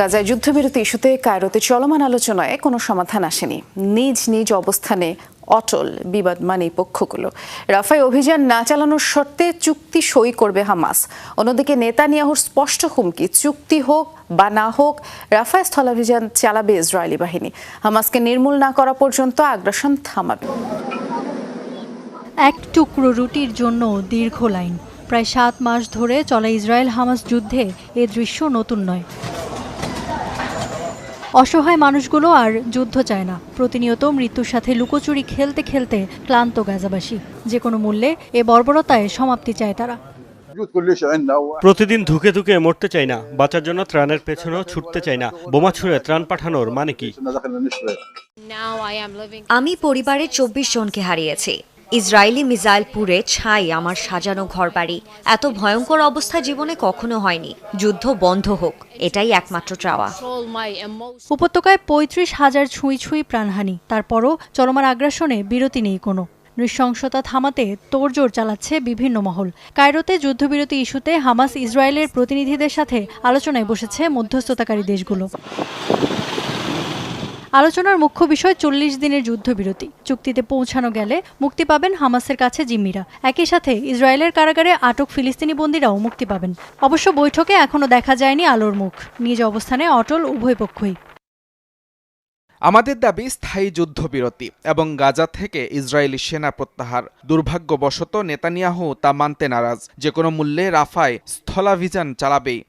গাজায় যুদ্ধবিরতি ইস্যুতে কায়রোতে চলমান আলোচনায় কোনো সমাধান আসেনি। নিজ নিজ অবস্থানে অটল বিবাদ মানে পক্ষগুলো। রাফায় অভিযান না চালানোর শর্তে চুক্তি সই করবে হামাস। অন্যদিকে নেতানিয়াহুর স্পষ্ট হুমকি, চুক্তি হোক বা না হোক, রাফায় স্থলাভিযান চালাবে ইসরায়েলি বাহিনী। হামাসকে নির্মূল না করা পর্যন্ত আগ্রাসন থামাবে। এক টুকরো রুটির জন্য দীর্ঘ লাইন। প্রায় সাত মাস ধরে চলা ইসরায়েল হামাস যুদ্ধে এ দৃশ্য নতুন নয়। অসহায় মানুষগুলো আর যুদ্ধ চায় না। প্রতিনিয়ত মৃত্যুর সাথে লুকোচুরি খেলতে খেলতে ক্লান্ত গাজাবাসী। যে কোনো মূল্যে এ বর্বরতায় সমাপ্তি চায় তারা। প্রতিদিন ধুকে ধুকে মরতে চাই না। বাঁচার জন্য ত্রাণের পেছনেও ছুটতে চাই না। বোমা ছুঁড়ে ত্রাণ পাঠানোর মানে কি? আমি পরিবারের চব্বিশ জনকে হারিয়েছি। ইসরায়েলি মিসাইল পুড়ে ছাই আমার সাজানো ঘরবাড়ি। এত ভয়ঙ্কর অবস্থা জীবনে কখনো হয়নি। যুদ্ধ বন্ধ হোক, এটাই একমাত্র চাওয়া. উপত্যকায় পঁয়ত্রিশ হাজার ছুঁই ছুঁই প্রাণহানি। তারপরও চলমান আগ্রাসনে বিরতি নেই কোনো। নৃশংসতা থামাতে তোড়জোড় চালাচ্ছে বিভিন্ন মহল। কায়রোতে যুদ্ধবিরতি ইস্যুতে হামাস ইসরায়েলের প্রতিনিধিদের সাথে আলোচনায় বসেছে মধ্যস্থতাকারী দেশগুলো। আলোচনার মুখ্য বিষয় চল্লিশ দিনের যুদ্ধবিরতি। চুক্তিতে পৌঁছানো গেলে মুক্তি পাবেন হামাসের কাছে জিম্মিরা। একই সাথে ইসরায়েলের কারাগারে আটক ফিলিস্তিনি বন্দীরাও মুক্তি পাবেন। অবশ্য বৈঠকে এখনও দেখা যায়নি আলোর মুখ। নিজ অবস্থানে অটল উভয় পক্ষই। আমাদের দাবি স্থায়ী যুদ্ধবিরতি এবং গাজা থেকে ইসরায়েলি সেনা প্রত্যাহার। দুর্ভাগ্যবশত নেতানিয়াহু তা মানতে নারাজ। যে কোনো মূল্যে রাফায় স্থলাভিযান চালাবেই।